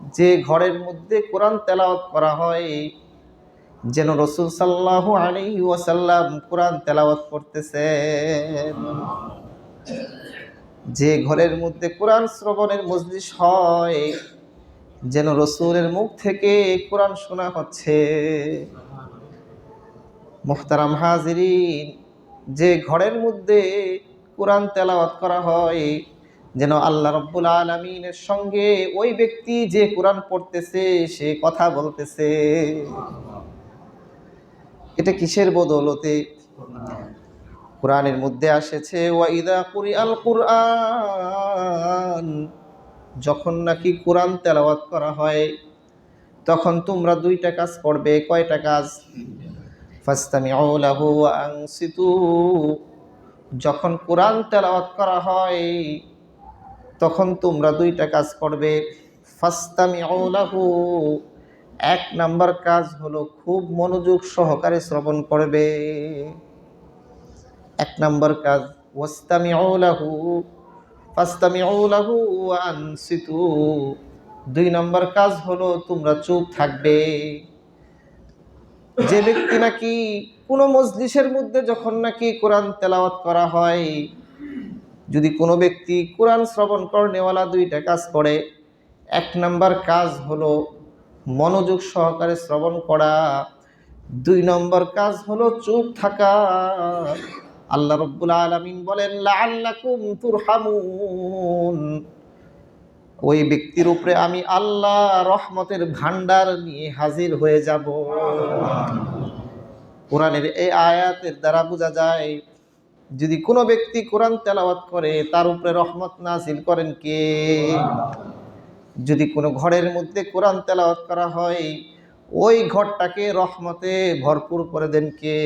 যে ঘরের মধ্যে কোরআন তেলাওয়াত করা হয়, যেন রসুল সাল্লাহ আলী ওয়াসাল্লাম কোরআন তেলাওয়াত করতেছেন। যে ঘরের মধ্যে কোরআন শ্রবণের মজলিস হয়, যেন রসুলের মুখ থেকে কোরআন শোনা হচ্ছে। মোহতারাম হাজিরিন, যে ঘরের মধ্যে কোরআন তেলাওয়াত করা হয় যেন আল্লাহ রব্বুল আলমিনের সঙ্গে ওই ব্যক্তি যে কোরআন পড়তেছে, সে কথা বলতেছে। এটা কিসের বদলতে? কোরআনের মধ্যে আসেছে ওয়াইদা কুরি আল কুরআন। যখন নাকি কোরআন তেলাওয়াত করা হয়, তখন তোমরা দুইটা কাজ করবে কয়টা কাজ? ফাস্তামিউ যখন কোরআন তেলাওয়াত করা হয় তখন তোমরা দুইটা কাজ করবে। ফাস্তামিউ লাহু। এক নাম্বার কাজ হলো খুব মনোযোগ সহকারে শ্রবণ করবে। এক নাম্বার কাজ, ওয়াস্তামিউ লাহু। ফাস্তামিউ লাহু ওয়া আনসিতু। দুই নম্বর কাজ হলো তোমরা চুপ থাকবে। যে ব্যক্তি নাকি কোনো মজলিসের মধ্যে যখন নাকি কোরআন তেলাওয়াত করা হয় যদি কোনো ব্যক্তি কোরআন শ্রবণ করনেওয়ালা দুইটা কাজ করে, এক নাম্বার কাজ হলো মনোযোগ সহকারে শ্রবণ করা, দুই নম্বর কাজ হলো চুপ থাকা। আল্লাহ রব্বুল আলমিন বলেন ওই ব্যক্তির উপরে আমি আল্লাহ রহমতের ভান্ডার নিয়ে হাজির হয়ে যাব। কোরআনের এই আয়াতের দ্বারা বোঝা যায় যদি কোনো ব্যক্তি কোরআন তেলাওয়াত করে, তার উপরে রহমত নাজিল করেন কে? যদি কোনো ঘরের মধ্যে কোরআন তেলাওয়াত করা হয়, ওই ঘরটাকে রহমতে ভরপুর করে দেন কে?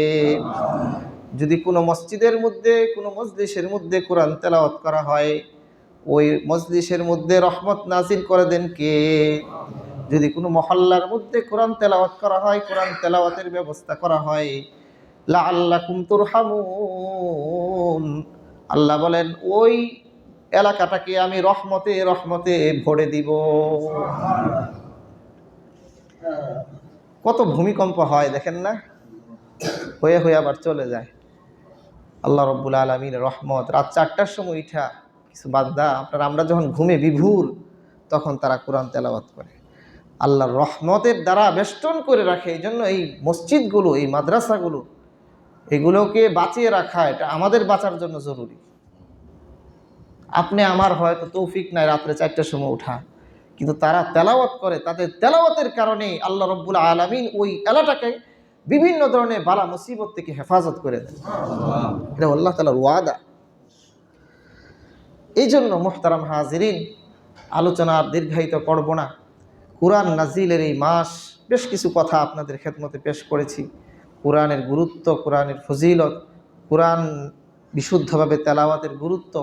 যদি কোনো মসজিদের মধ্যে, কোনো মজলিসের মধ্যে কোরআন তেলাওয়াত করা হয়, ওই মজলিসের মধ্যে রহমত নাজিল করে দেন কে? যদি কোনো মহল্লার মধ্যে কোরআন তেলাওয়াত করা হয়, কোরআন তেলাওয়াতের ব্যবস্থা করা হয় লা আল্লাহ কুমতুর আল্লাহ বলেন, ওই এলাকাটাকে আমি রহমতে রহমতে ভরে দিব। কত ভূমিকম্প হয় দেখেন না? হয়ে হয়ে আবার চলে যায়। আল্লাহ রব্বুল আলমিন রহমত। রাত চারটার সময় উঠা কিছু বান্দা, আপনার, আমরা যখন ঘুমে বিভুর, তখন তারা কোরআন তেলাওয়াত করে। আল্লাহর রহমতের দ্বারা বেষ্টন করে রাখে। এই জন্য এই মসজিদগুলো, এই মাদ্রাসাগুলো এগুলোকে বাঁচিয়ে রাখা, এটা আমাদের বাঁচার জন্য জরুরি। আপনি আমার হয়তো তৌফিক নাই রাত্রে চারটার সময় উঠা কিন্তু তারা তেলাওয়াত করে, তাদের তেলাওয়াতের কারণে আল্লাহ রব্বুল আলমিন ওই এলাটাকে বিভিন্ন ধরনের বালা মুসিবত থেকে হেফাজত করে দেন। এটা আল্লাহ তালার ওয়াদা। এই জন্য মোহতারাম হাজিরিন আলোচনা আর দীর্ঘায়িত করব না। কোরআন নাজিলের এই মাস বেশ কিছু কথা আপনাদের খেদমতে পেশ করেছি। কোরআনের গুরুত্ব, কোরআনের ফজিলত, কোরআন বিশুদ্ধভাবে তেলাওয়াতের গুরুত্ব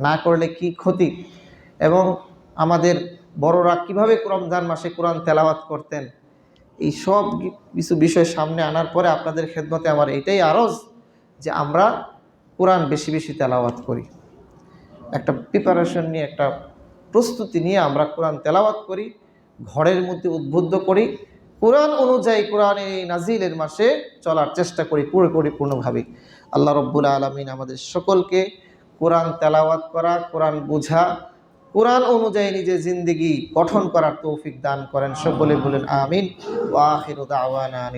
না করলে কি ক্ষতি? এবং আমাদের বড়রা কীভাবে রমজান মাসে কোরআন তেলাওয়াত করতেন? এই সব কিছু বিষয় সামনে আনার পরে আপনাদের খেদমতে আমার এটাই আরজ যে আমরা কোরআন বেশি বেশি তেলাওয়াত করি। একটা প্রিপারেশন নিয়ে, একটা প্রস্তুতি নিয়ে আমরা কোরআন তেলাওয়াত করি, ঘরের মধ্যে উদ্বুদ্ধ করি কোরআন অনুযায়ী কোরআন এই নাজিলের মাসে চলার চেষ্টা করি পুরো পরিপূর্ণভাবে। আল্লাহ রব্বুল আলমিন আমাদের সকলকে কোরআন তেলাওয়াত করা, কোরআন বোঝা, কোরআন অনুযায়ী নিজের জিন্দিগি গঠন করার তৌফিক দান করেন। সকলে বলেন আমিন। ওয়াহির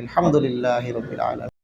আলহামদুলিল্লাহ রবিল আলম